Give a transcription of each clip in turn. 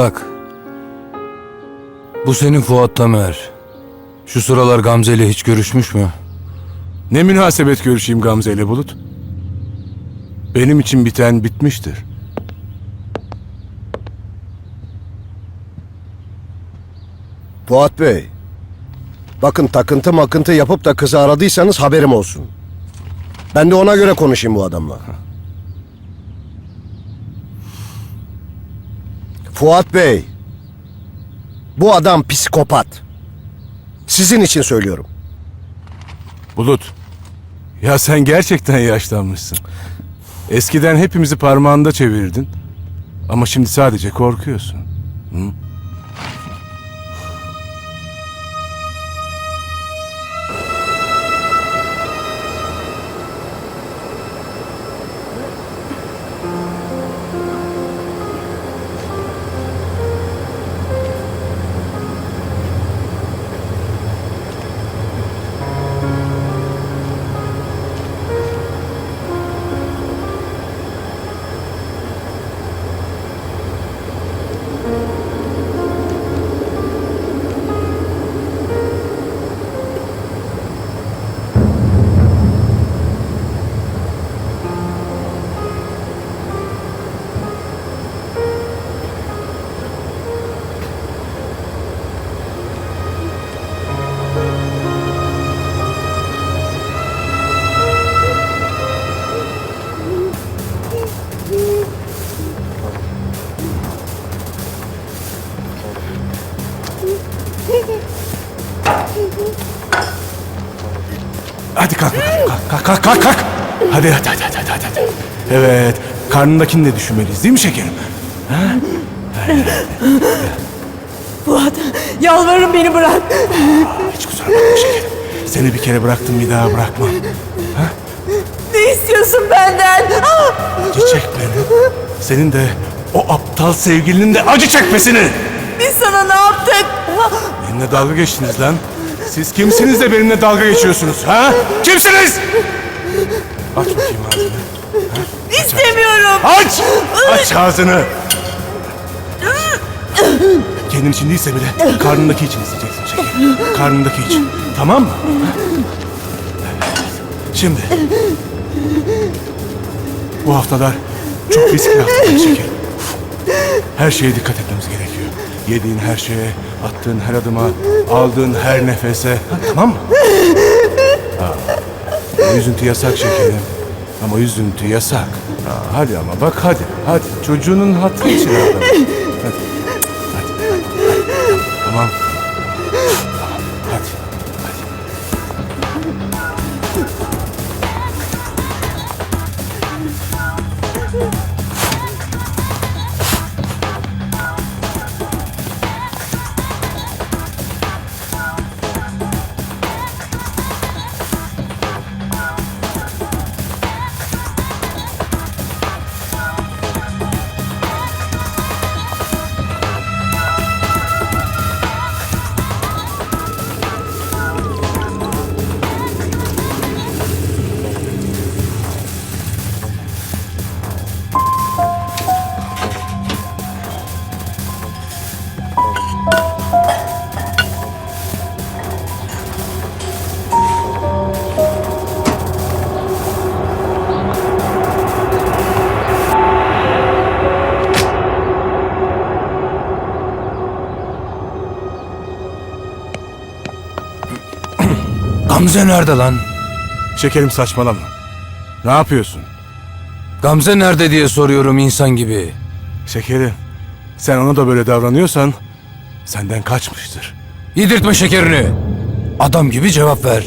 Ortak. Bu senin Fuat Tamer. Şu sıralar Gamze ile hiç görüşmüş mü? Ne münasebet görüşeyim Gamze ile Bulut? Benim için biten bitmiştir. Fuat Bey. Bakın takıntı makıntı yapıp da kızı aradıysanız haberim olsun. Ben de ona göre konuşayım bu adamla. Fuat Bey. Bu adam psikopat. Sizin için söylüyorum. Bulut. Ya sen gerçekten yaşlanmışsın. Eskiden hepimizi parmağında çevirirdin. Ama şimdi sadece korkuyorsun. Hadi Kalk, kalk, kalk. Hadi, hadi, hadi, hadi, hadi, hadi. Evet, karnındakini de düşünmeliyiz değil mi şekerim? Fuat yalvarırım beni bırak. Hiç kusura bakma şekerim. Seni bir kere bıraktım bir daha bırakmam. Ne istiyorsun benden? Ah! Acı çek beni. Senin de o aptal sevgilinin de acı çekmesini. Biz sana ne yaptık? Ah! Benimle dalga geçtiniz lan. Siz kimsiniz de benimle dalga geçiyorsunuz ha? Kimsiniz? Aç bakayım ağzını. İstemiyorum. Aç! Aç ağzını. Kendin için değilse bile karnındaki için isteyeceksin şekerim. Karnındaki için. Tamam mı? Şimdi. Bu haftalar çok riskli haftalar şekerim. Her şeye dikkat etmemiz gerekiyor. Yediğin her şeye, attığın her adıma, aldığın her nefese. Ha, tamam mı? Ha. Üzüntü yasak şekerim. Ama üzüntü yasak. Ha, hadi ama bak hadi. Hadi çocuğunun hatırı için ağlama. Hadi. Hadi. hadi. Tamam. Gamze nerede lan? Şekerim saçmalama. Ne yapıyorsun? Gamze nerede diye soruyorum insan gibi. Şekerim, sen ona da böyle davranıyorsan senden kaçmıştır. Yedirtme şekerini. Adam gibi cevap ver.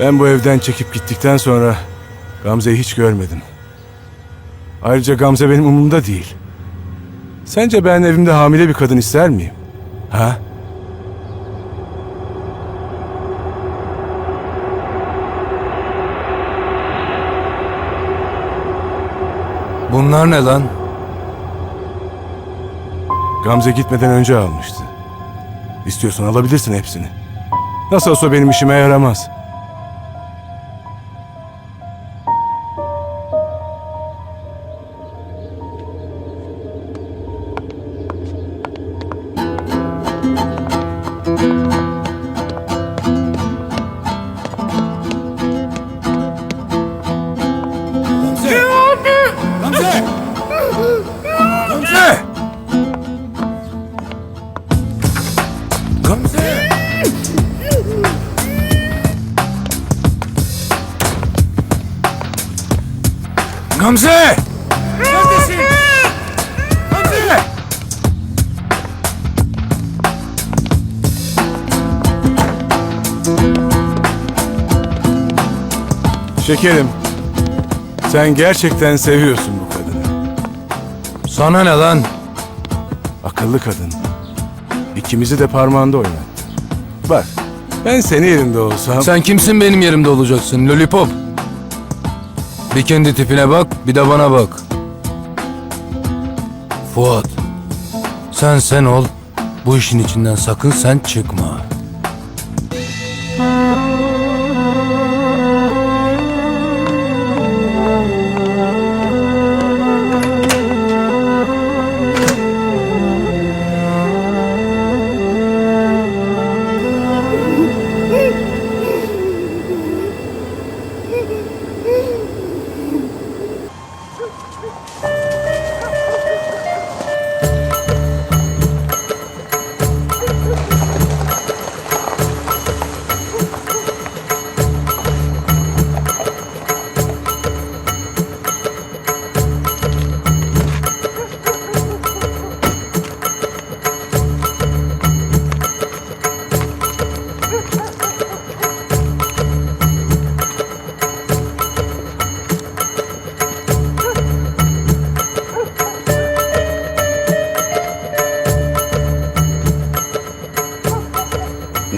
Ben bu evden çekip gittikten sonra Gamze'yi hiç görmedim. Ayrıca Gamze benim umurumda değil. Sence ben evimde hamile bir kadın ister miyim? Ha? Bunlar ne lan? Gamze gitmeden önce almıştı. İstiyorsan alabilirsin hepsini. Nasıl olsa benim işime yaramaz. Gamze! Neredesin? Gamze! Şekerim, sen gerçekten seviyorsun bu kadını. Sana ne lan? Akıllı kadın. İkimizi de parmağında oynattı. Bak, ben senin yerinde olsam... Sen kimsin benim yerimde olacaksın lollipop? Bir kendi tipine bak, bir de bana bak. Fuat, sen sen ol, bu işin içinden sakın sen çıkma.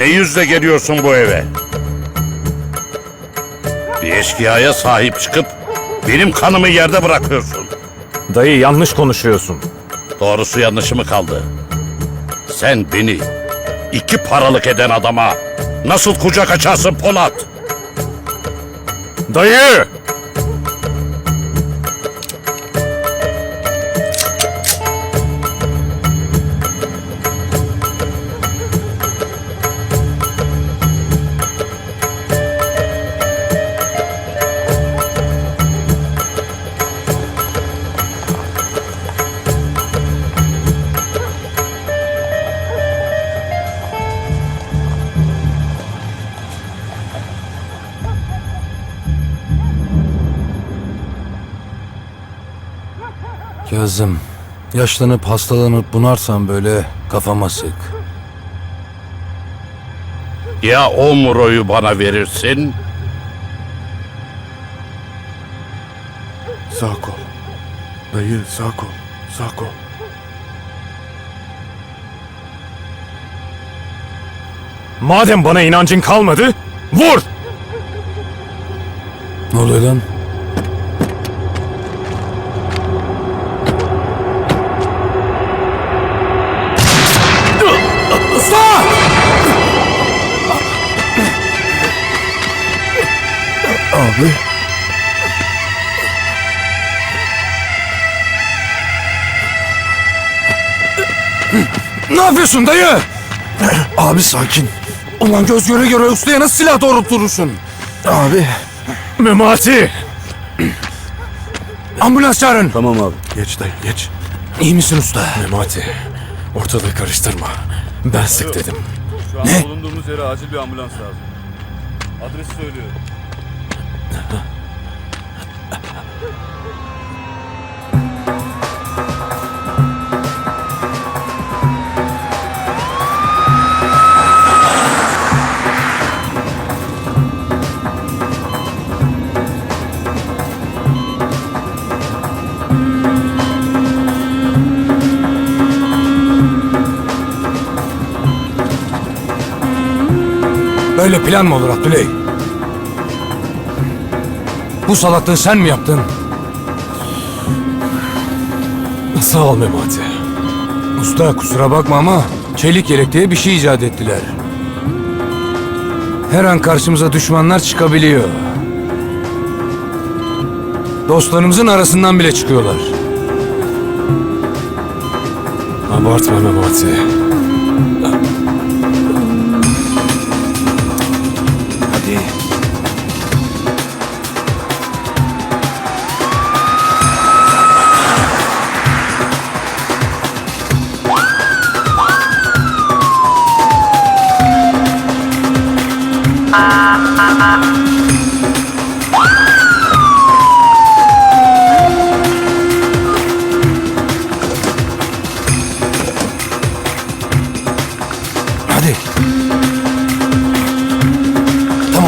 Ne yüzle geliyorsun bu eve? Bir eşkıyaya sahip çıkıp benim kanımı yerde bırakıyorsun. Dayı yanlış konuşuyorsun. Doğrusu yanlışı mı kaldı? Sen beni iki paralık eden adama nasıl kucak açarsın Polat? Dayı! Kazım, yaşlanıp hastalanıp bunarsan böyle kafama sık. Ya o muroyu bana verirsin Sağ kol. Dayı sağ kol. Sağ kol. Madem bana inancın kalmadı, vur! Ne oluyor lan? Abi. Ne yapıyorsun dayı? Abi sakin. Ulan göz göre göre ustaya nasıl silah doğrulturursun? Abi. Memati! Ambulans çağırın. Tamam abi. Geç dayı geç. İyi misin usta? Memati, ortalığı karıştırma. Ben sık dedim. Şu an Ne? bulunduğumuz yere acil bir ambulans lazım. Adresi söylüyorum. Böyle plan mı olur Abdüley? Bu salaklığı sen mi yaptın? Sağ ol Memati. Usta kusura bakma ama çelik yelek diye bir şey icat ettiler. Her an karşımıza düşmanlar çıkabiliyor. Dostlarımızın arasından bile çıkıyorlar. Abartma Memati.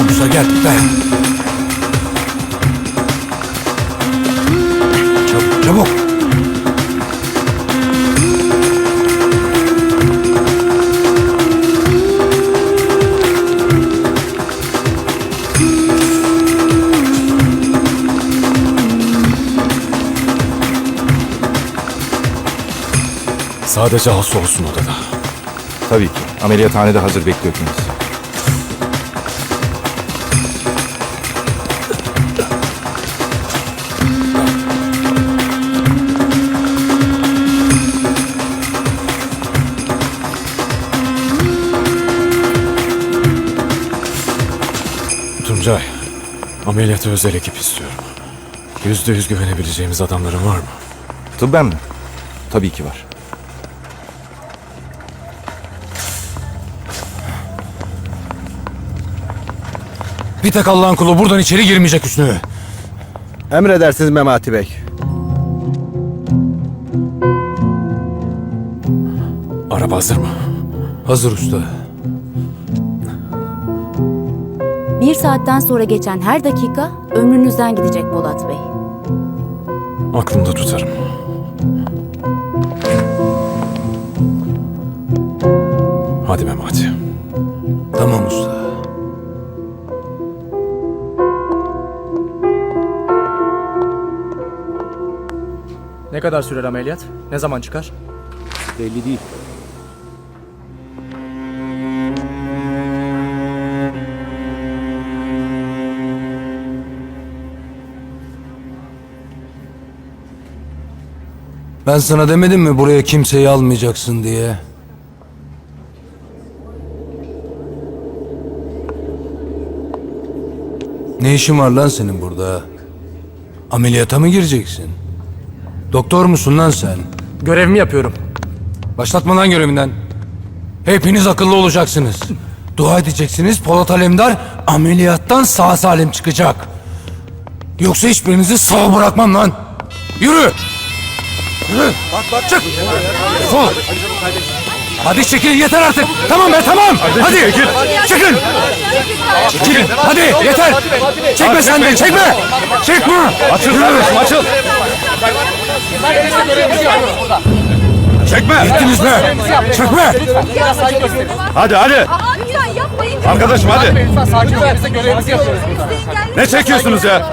Usta gel dayan. Çabuk çabuk. Sadece hasta olsun odada. Tabii ki. Ameliyathanede hazır bekliyor kendisi. Tuncay, ameliyata özel ekip istiyorum. Yüzde yüz güvenebileceğimiz adamların var mı? Tıbben mi? Tabii ki var. Bir tek Allah'ın kulu buradan içeri girmeyecek Hüsnü. Emredersiniz Memati Bey. Araba hazır mı? Hazır usta. Saatten sonra geçen her dakika ömrünüzden gidecek Polat Bey. Aklımda tutarım. Hadi Memati. Tamam usta. Ne kadar sürer ameliyat? Ne zaman çıkar? Belli değil. Ben sana demedim mi buraya kimseyi almayacaksın diye? Ne işin var lan senin burada? Ameliyata mı gireceksin? Doktor musun lan sen? Görevimi yapıyorum. Başlatma lan görevinden. Hepiniz akıllı olacaksınız. Dua edeceksiniz Polat Alemdar ameliyattan sağ salim çıkacak. Yoksa hiçbirinizi sağ bırakmam lan. Yürü! Bak bak çık! Defol! Hadi çekilin yeter artık. Tamam be tamam. Hadi. Çekil. Çekilin. Çekilin. Hadi yeter. Çekme sen de çekme. Çekme. Açıl kardeşim açıl. Çekme! Gittiniz be. Çekme. Hadi hadi! Yapmayın. Arkadaşım hadi! Sakin ol. Biz de görevimizi yapıyoruz burada. Ne çekiyorsunuz ya?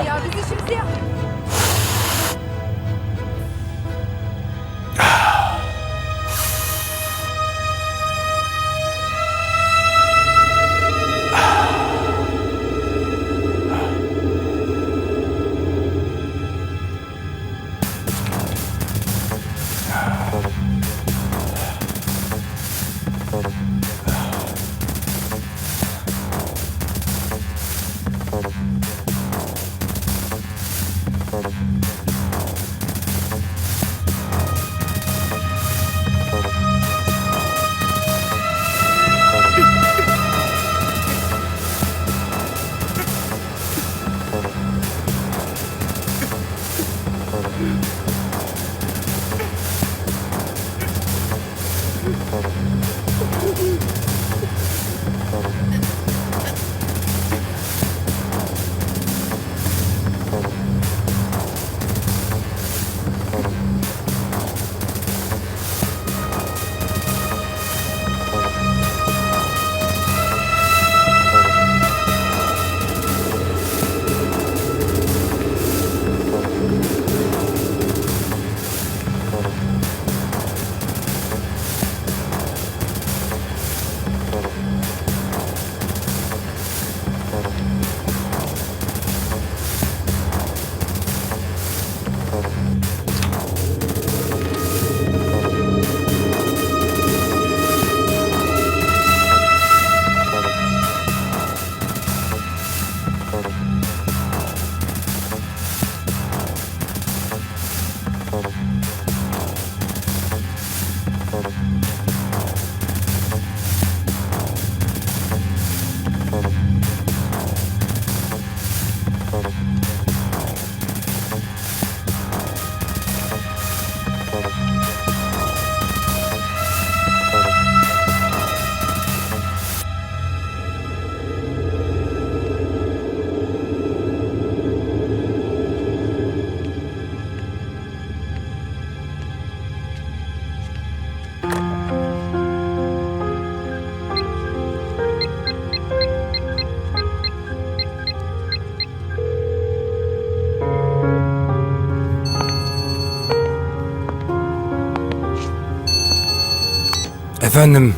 Efendim,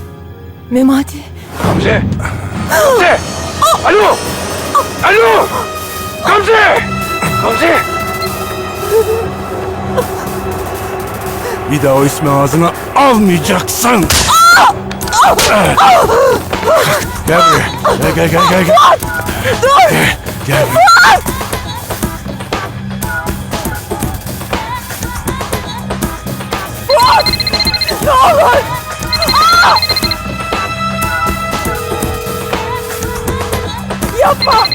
Memati. Gamze! Gamze! Alo! Alo! Gamze! Gamze! Bir daha o ismi ağzına almayacaksın. Gel buraya. Gel gel gel gel. gel. Gel, gel. Yapma.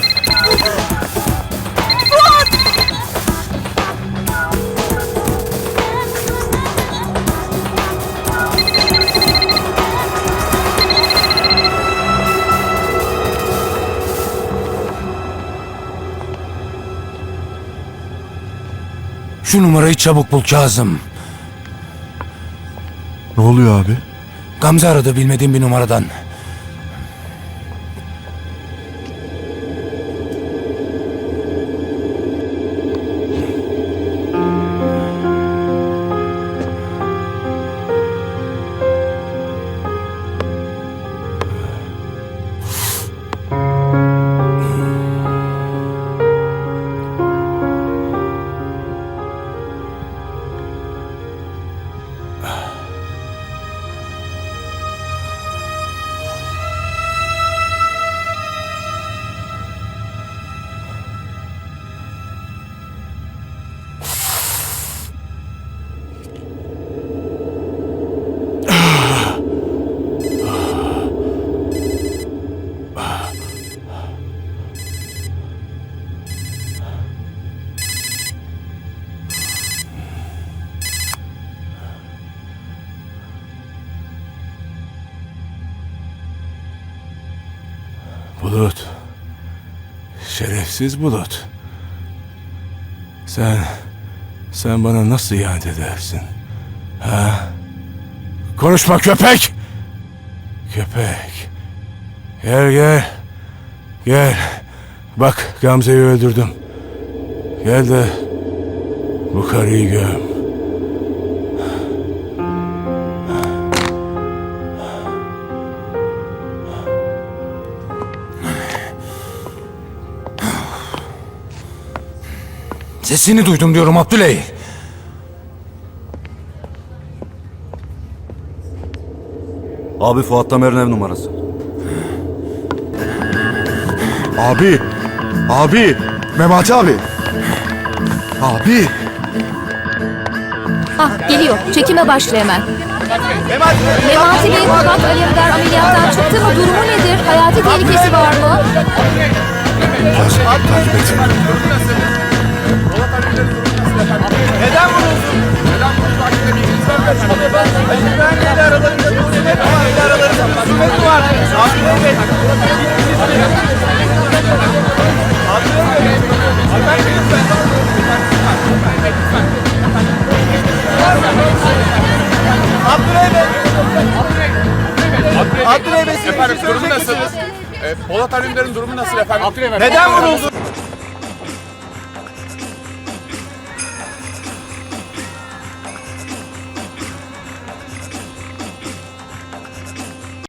şu numarayı çabuk bul Kazım. Ne oluyor abi? Gamze aradı bilmediğim bir numaradan. Şerefsiz Bulut. Sen... Sen bana nasıl ihanet edersin? Ha? Konuşma köpek! Köpek. Gel gel. Gel. Bak Gamze'yi öldürdüm. Gel de bu karıyı göm. Sesini duydum diyorum Abdüley. Abi Fuat Tamer'in ev numarası. Abi! Abi! Memati abi! Abi! Ah geliyor. Çekime başla hemen. Memati Bey Polat Alemdar ameliyattan çıktı mı? Durumu nedir? Hayati tehlikesi var mı? Takip et. Efendim durumu nasıl? Polat Alemdar'ın durumu nasıl efendim? Neden vuruldu?